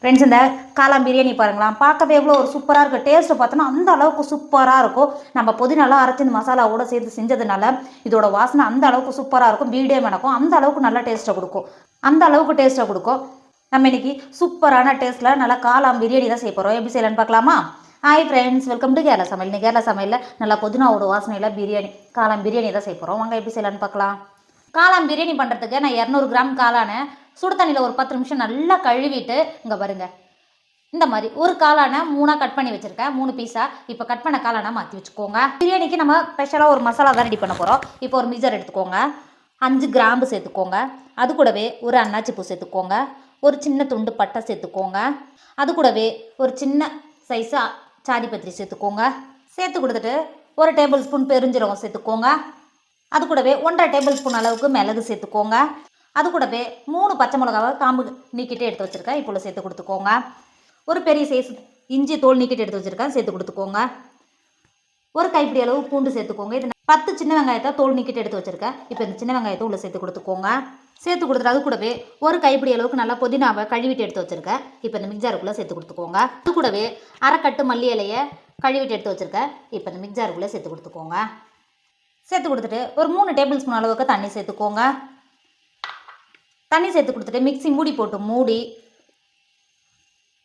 Friends இந்த காளான் பிரியாணி பாருங்களா பார்க்கவே எவ்வளோ ஒரு சூப்பராக இருக்குது டேஸ்ட்டு பார்த்தோன்னா அந்த அளவுக்கு சூப்பராக இருக்கும். நம்ம புதினாலாம் அரைச்சி இந்த மசாலாவோட சேர்த்து செஞ்சதுனால இதோட வாசனை அந்த அளவுக்கு சூப்பராக இருக்கும். வீடியோ மணக்கும் அந்த அளவுக்கு நல்லா டேஸ்ட்டை கொடுக்கும். அந்த அளவுக்கு டேஸ்ட்டை கொடுக்கும். நம்ம இன்னைக்கு சூப்பரான டேஸ்ட்டில் நல்லா காளான் பிரியாணி தான் செய்ய போகிறோம் எப்படி செய்யலான்னு பார்க்கலாமா? Hi friends welcome to Kerala சமையல். இன்னைக்கு கேரளா சமையலில் நல்லா புதினாவோட வாசனையில் பிரியாணி காளான் பிரியாணி தான் செய்ய போகிறோம் வாங்க எப்படி செய்யலான்னு பார்க்கலாம். காளான் பிரியாணி பண்ணுறதுக்கு நான் இரநூறு கிராம் காளானை சுடு தண்ணியில் ஒரு பத்து நிமிஷம் நல்லா கழுவிட்டு இங்கே வருங்க இந்த மாதிரி ஒரு காளானை மூணாக கட் பண்ணி வச்சுருக்கேன். மூணு பீஸாக இப்போ கட் பண்ண காளானை மாற்றி வச்சுக்கோங்க. பிரியாணிக்கு நம்ம ஸ்பெஷலாக ஒரு மசாலா தான் ரெடி பண்ண போகிறோம் இப்போ ஒரு மிக்சர் எடுத்துக்கோங்க. அஞ்சு கிராம்பு சேர்த்துக்கோங்க. அது கூடவே ஒரு அன்னாச்சி பூ சேர்த்துக்கோங்க. ஒரு சின்ன துண்டு பட்டை சேர்த்துக்கோங்க. அது கூடவே ஒரு சின்ன சைஸாக சாதி பத்திரி சேர்த்துக்கோங்க. சேர்த்து கொடுத்துட்டு ஒரு டேபிள் ஸ்பூன் பெருஞ்சீரகம் சேர்த்துக்கோங்க. அது கூடவே ஒன்றரை டேபிள் ஸ்பூன் அளவுக்கு மிளகு சேர்த்துக்கோங்க. அது கூடவே மூணு பச்சை மிளகாவை காம்பு நீக்கிட்டு எடுத்து வச்சுருக்கேன். இப்போ சேர்த்து கொடுத்துக்கோங்க. ஒரு பெரிய சைஸ் இஞ்சி தோல் நீக்கிட்டு எடுத்து வச்சுருக்கேன். சேர்த்து கொடுத்துக்கோங்க. ஒரு கைப்பிடி அளவு பூண்டு சேர்த்துக்கோங்க. இது பத்து சின்ன வெங்காயத்தை தோல் நீக்கிட்டு எடுத்து வச்சுருக்கேன். இப்போ இந்த சின்ன வெங்காயத்தை உள்ளே சேர்த்து கொடுத்துக்கோங்க. சேர்த்து கொடுத்துட்டு அது கூடவே ஒரு கைப்பிடி அளவுக்கு நல்லா புதினாவை கழுவிட்டு எடுத்து வச்சுருக்கேன். இப்போ இந்த மிக்ஜாருக்குள்ளே சேர்த்து கொடுத்துக்கோங்க. அது கூடவே அரைக்கட்டு மல்லி இலையை கழுவிட்டு எடுத்து வச்சுருக்கேன். இப்போ இந்த மிக்ஜாருக்குள்ளே சேர்த்து கொடுத்துக்கோங்க. சேர்த்து கொடுத்துட்டு ஒரு மூணு டேபிள் ஸ்பூன் அளவுக்கு தண்ணி சேர்த்துக்கோங்க. தண்ணி சேர்த்து கொடுத்துட்டு மிக்ஸி மூடி போட்டு மூடி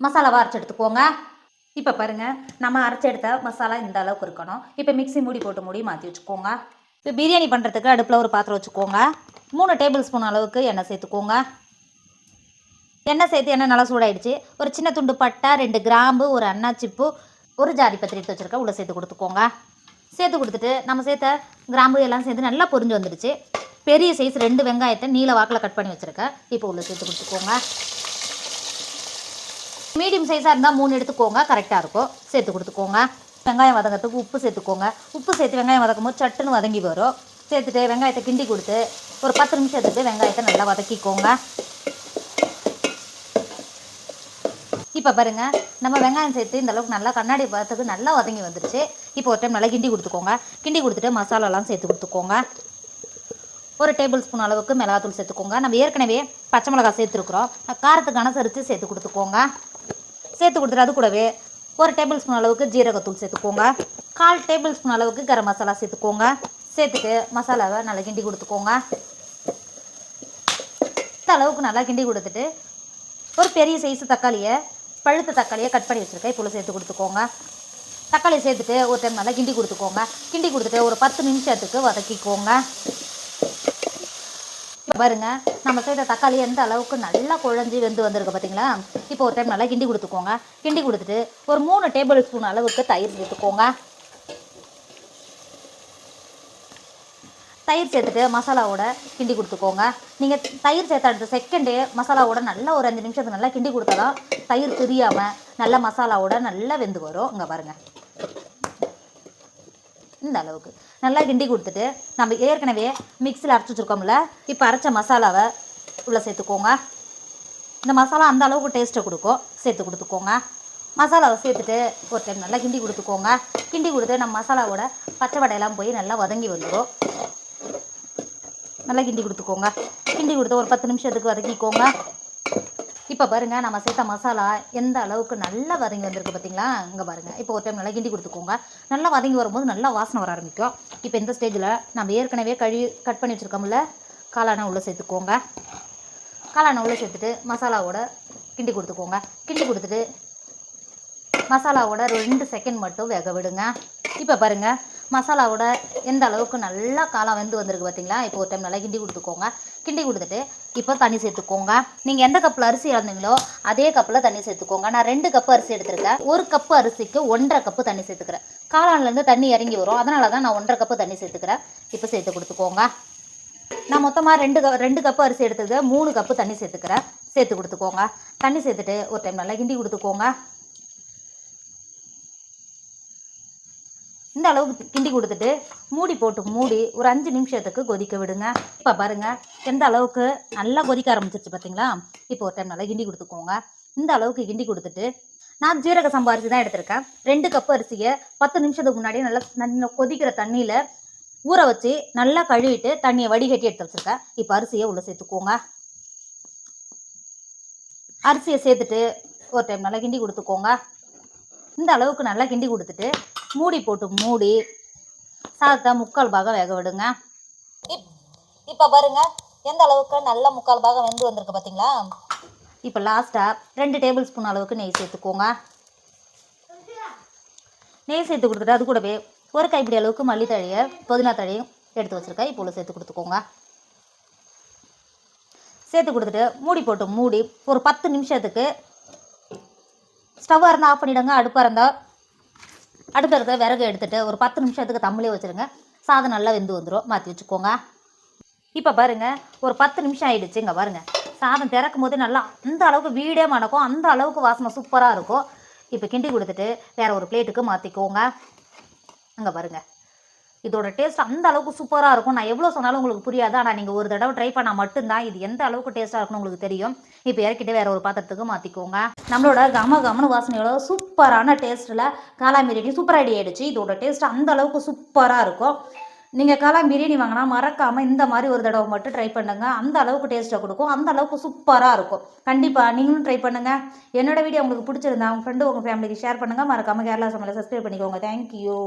மசாலாவை அரைச்சி எடுத்துக்கோங்க. இப்போ பாருங்கள் நம்ம அரைச்சி எடுத்த மசாலா இந்த அளவுக்கு இருக்கணும். இப்போ மிக்ஸி மூடி போட்டு மூடி மாற்றி வச்சுக்கோங்க. இப்போ பிரியாணி பண்ணுறதுக்கு அடுப்பில் ஒரு பாத்திரம் வச்சுக்கோங்க. மூணு டேபிள் ஸ்பூன் அளவுக்கு எண்ணெய் சேர்த்துக்கோங்க. எண்ணெய் சேர்த்து எண்ணெய் நல்லா சூடாயிடுச்சு. ஒரு சின்ன துண்டு பட்டை ரெண்டு கிராம்பு ஒரு அன்னாச்சிப்பூ ஒரு ஜாதி பத்திரி எடுத்து வச்சுருக்கேன் உள்ளே சேர்த்து கொடுத்துக்கோங்க. சேர்த்து கொடுத்துட்டு நம்ம சேர்த்த கிராம்பு எல்லாம் சேர்த்து நல்லா பொரிஞ்சு வந்துடுச்சு. பெரிய சைஸ் ரெண்டு வெங்காயத்தை நீல வாக்கில் கட் பண்ணி வச்சுருக்கேன் இப்போ உள்ளே சேர்த்து கொடுத்துக்கோங்க. மீடியம் சைஸாக இருந்தால் மூணு எடுத்துக்கோங்க. கரெக்டாக இருக்கும். சேர்த்து கொடுத்துக்கோங்க. வெங்காயம் வதங்கிறதுக்கு உப்பு சேர்த்துக்கோங்க. உப்பு சேர்த்து வெங்காயம் வதக்கும் போது சட்டுன்னு வதங்கி வரும். சேர்த்துட்டு வெங்காயத்தை கிண்டி கொடுத்து ஒரு பத்து நிமிஷம் எடுத்துட்டு வெங்காயத்தை நல்லா வதக்கிக்கோங்க. இப்போ பாருங்க நம்ம வெங்காயம் சேர்த்து இந்த அளவுக்கு நல்லா கண்ணாடி பார்த்துக்கு நல்லா வதங்கி வந்துருச்சு. இப்போ ஒரு டைம் நல்லா கிண்டி கொடுத்துக்கோங்க. கிண்டி கொடுத்துட்டு மசாலாலாம் சேர்த்து கொடுத்துக்கோங்க. ஒரு டேபிள் ஸ்பூன் அளவுக்கு மிளகாத்தூள் சேர்த்துக்கோங்க. நம்ம ஏற்கனவே பச்சை மிளகா சேர்த்துருக்குறோம். காரத்துக்கு அனுசரித்து சேர்த்து கொடுத்துக்கோங்க. சேர்த்து கொடுத்துட்டு அது கூடவே ஒரு டேபிள் ஸ்பூன் அளவுக்கு ஜீரகத்தூள் சேர்த்துக்கோங்க. கால் டேபிள் ஸ்பூன் அளவுக்கு கரம் மசாலா சேர்த்துக்கோங்க. சேர்த்துட்டு மசாலாவை நல்லா கிண்டி கொடுத்துக்கோங்க. இந்த அளவுக்கு நல்லா கிண்டி கொடுத்துட்டு ஒரு பெரிய சைஸ் தக்காளியை பழுத்த தக்காளியை கட் பண்ணி வச்சுருக்கேன். இப்போ சேர்த்து கொடுத்துக்கோங்க. தக்காளி சேர்த்துட்டு ஒரு டைம் நல்லா கிண்டி கொடுத்துக்கோங்க. கிண்டி கொடுத்துட்டு ஒரு பத்து நிமிஷத்துக்கு வதக்கிக்கோங்க. பாருங்க நம்ம செய்த தக்காளி எந்த அளவுக்கு நல்லா குழஞ்சி வெந்து வந்திருக்கு பார்த்தீங்களா இப்போ ஒரு டைம் நல்லா கிண்டி கொடுத்துக்கோங்க. கிண்டி கொடுத்துட்டு ஒரு மூணு டேபிள் ஸ்பூன் அளவுக்கு தயிர் சேர்த்துக்கோங்க. தயிர் சேர்த்துட்டு மசாலாவோட கிண்டி கொடுத்துக்கோங்க. நீங்கள் தயிர் சேர்த்த அடுத்த செகண்டே மசாலாவோட நல்லா ஒரு அஞ்சு நிமிஷத்துக்கு நல்லா கிண்டி கொடுத்தா தான் தயிர் பிரியாமல் நல்ல மசாலாவோட நல்லா வெந்து வரும். இங்கே பாருங்கள் இந்த அளவுக்கு. நல்லா கிண்டி கொடுத்துட்டு நம்ம ஏற்கனவே மிக்சியில் அரைச்சி வச்சுருக்கோம்ல இப்போ அரைச்ச மசாலாவை உள்ளே சேர்த்துக்கோங்க. இந்த மசாலா அந்த அளவுக்கு டேஸ்ட்டை கொடுக்கும். சேர்த்து கொடுத்துக்கோங்க. மசாலாவை சேர்த்துட்டு ஒரு டைம் நல்லா கிண்டி கொடுத்துக்கோங்க. கிண்டி கொடுத்து நம்ம மசாலாவோட பச்சை வடையெல்லாம் போய் நல்லா வதங்கி வந்துடும் நல்லா கிண்டி கொடுத்துக்கோங்க. கிண்டி கொடுத்து ஒரு பத்து நிமிஷத்துக்கு வதக்கிக்கோங்க. இப்போ பாருங்கள் நம்ம சேர்த்த மசாலா எந்த அளவுக்கு நல்லா வதங்கி வந்திருக்கு பார்த்தீங்களா இங்கே பாருங்க. இப்போ ஒரு டைம் நல்லா கிண்டி கொடுத்துக்கோங்க. நல்லா வதங்கி வரும்போது நல்லா வாசனை வர ஆரம்பிக்கும். இப்போ இந்த ஸ்டேஜில் நம்ம ஏற்கனவே கழுவி கட் பண்ணி வச்சுருக்கோம்ல காளானை உள்ளே சேர்த்துக்கோங்க. காளானை உள்ளே சேர்த்துட்டு மசாலாவோட கிண்டி கொடுத்துக்கோங்க. கிண்டி கொடுத்துட்டு மசாலாவோட ரெண்டு செகண்ட் மட்டும் வேக விடுங்க. இப்போ பாருங்கள் மசாலாவோட எந்த அளவுக்கு நல்லா காளான் வெந்து வந்திருக்கு பார்த்தீங்களா இப்போ ஒரு டைம் நல்லா கிண்டி கொடுத்துக்கோங்க. கிண்டி கொடுத்துட்டு இப்போ தண்ணி சேர்த்துக்கோங்க. நீங்கள் எந்த கப்பில் அரிசி இறந்தீங்களோ அதே கப்பில் தண்ணி சேர்த்துக்கோங்க. நான் ரெண்டு கப்பு அரிசி எடுத்திருக்கேன். ஒரு கப்பு அரிசிக்கு ஒன்றரை கப்பு தண்ணி சேர்த்துக்கிறேன். காளான்லேருந்து தண்ணி இறங்கி வரும். அதனால தான் நான் ஒன்றரை கப்பு தண்ணி சேர்த்துக்கிறேன். இப்போ சேர்த்து கொடுத்துக்கோங்க. நான் மொத்தமாக ரெண்டு க ரெண்டு கப்பு அரிசி எடுத்துக்க மூணு கப்பு தண்ணி சேர்த்துக்கிறேன். சேர்த்து கொடுத்துக்கோங்க. தண்ணி சேர்த்துட்டு ஒரு டைம் நல்லா கிண்டி கொடுத்துக்கோங்க. இந்த அளவுக்கு கிண்டி கொடுத்துட்டு மூடி போட்டு மூடி ஒரு அஞ்சு நிமிஷத்துக்கு கொதிக்க விடுங்க. இப்போ பாருங்கள் எந்த அளவுக்கு நல்லா கொதிக்க ஆரம்பிச்சிருச்சு பார்த்தீங்களா இப்போ ஒரு டைம் நல்லா கிண்டி கொடுத்துக்கோங்க. இந்த அளவுக்கு கிண்டி கொடுத்துட்டு நான் ஜீரக சம்பா அரிசி தான் எடுத்திருக்கேன். ரெண்டு கப் அரிசியை பத்து நிமிஷத்துக்கு முன்னாடி நல்லா நல்லா கொதிக்கிற தண்ணியில் ஊற வச்சு நல்லா கழுவிட்டு தண்ணியை வடிகட்டி எடுத்து வச்சுருக்கேன். இப்போ அரிசியை உள்ளே சேர்த்துக்கோங்க. அரிசியை சேர்த்துட்டு ஒரு டைம் நல்லா கிண்டி கொடுத்துக்கோங்க. இந்த அளவுக்கு நல்லா கிண்டி கொடுத்துட்டு மூடி போட்டு மூடி சாதத்தை முக்கால் பாகம் வேக விடுங்க. இப் இப்போ பாருங்க எந்த அளவுக்கு நல்ல முக்கால் பாகம் வெந்து வந்திருக்கு பார்த்தீங்களா இப்போ லாஸ்ட்டாக ரெண்டு டேபிள் ஸ்பூன் அளவுக்கு நெய் சேர்த்துக்கோங்க. நெய் சேர்த்து கொடுத்துட்டு அது கூடவே ஒரு கைப்பிடி அளவுக்கு மல்லித்தழையை புதினா தழையும் எடுத்து வச்சுருக்கேன். இப்போ உள்ள சேர்த்து கொடுத்துக்கோங்க. சேர்த்து கொடுத்துட்டு மூடி போட்டு மூடி ஒரு பத்து நிமிஷத்துக்கு ஸ்டவ்வாக இருந்தால் ஆஃப் பண்ணிவிடுங்க அடுப்பாக இருந்தால் அடுப்பில் இருக்கிற விறகு எடுத்துகிட்டு ஒரு பத்து நிமிஷத்துக்கு தம்மிலே வச்சுருங்க. சாதம் நல்லா வெந்து வந்துடும் மாற்றி வச்சுக்கோங்க. இப்போ பாருங்க ஒரு பத்து நிமிஷம் ஆகிடுச்சு இங்கே பாருங்க. சாதம் திறக்கும் போது நல்லா அந்த அளவுக்கு வீடே மணக்கும். அந்த அளவுக்கு வாசனை சூப்பராக இருக்கும். இப்போ கிண்டி கொடுத்துட்டு வேறு ஒரு பிளேட்டுக்கு மாற்றிக்கோங்க அங்கே பாருங்க. இதோட டேஸ்ட் அந்த அளவுக்கு சூப்பராக இருக்கும். நான் எவ்வளோ சொன்னாலும் உங்களுக்கு புரியாது. ஆனால் நீங்கள் ஒரு தடவை ட்ரை பண்ணால் மட்டும்தான் இது எந்த அளவுக்கு டேஸ்ட்டாக இருக்குன்னு உங்களுக்கு தெரியும். இப்போ இறக்கிட்டு வேறு ஒரு பாத்திரத்துக்கு மாற்றிக்கோங்க நம்மளோட கம கமனு வாசனையோட சூப்பரான டேஸ்ட்டில் காளான் பிரியாணி சூப்பர் ரெடி ஆயிடுச்சு. இதோட டேஸ்ட் அந்த அளவுக்கு சூப்பராக இருக்கும். நீங்கள் காளான் பிரியாணி வாங்கினா மறக்காமல் இந்த மாதிரி ஒரு தடவை மட்டும் ட்ரை பண்ணுங்கள் அந்த அளவுக்கு டேஸ்ட்டை கொடுக்கும். அந்த அளவுக்கு சூப்பராக இருக்கும். கண்டிப்பாக நீங்களும் ட்ரை பண்ணுங்கள் என்னோட வீடியோ உங்களுக்கு பிடிச்சிருந்தா உங்கள் ஃப்ரெண்டு உங்கள் ஃபேமிலிக்கு ஷேர் பண்ணுங்கள் மறக்காமல் கேரளா சமையலை சப்ஸ்கிரைப் பண்ணிக்கோங்க. தேங்க்யூ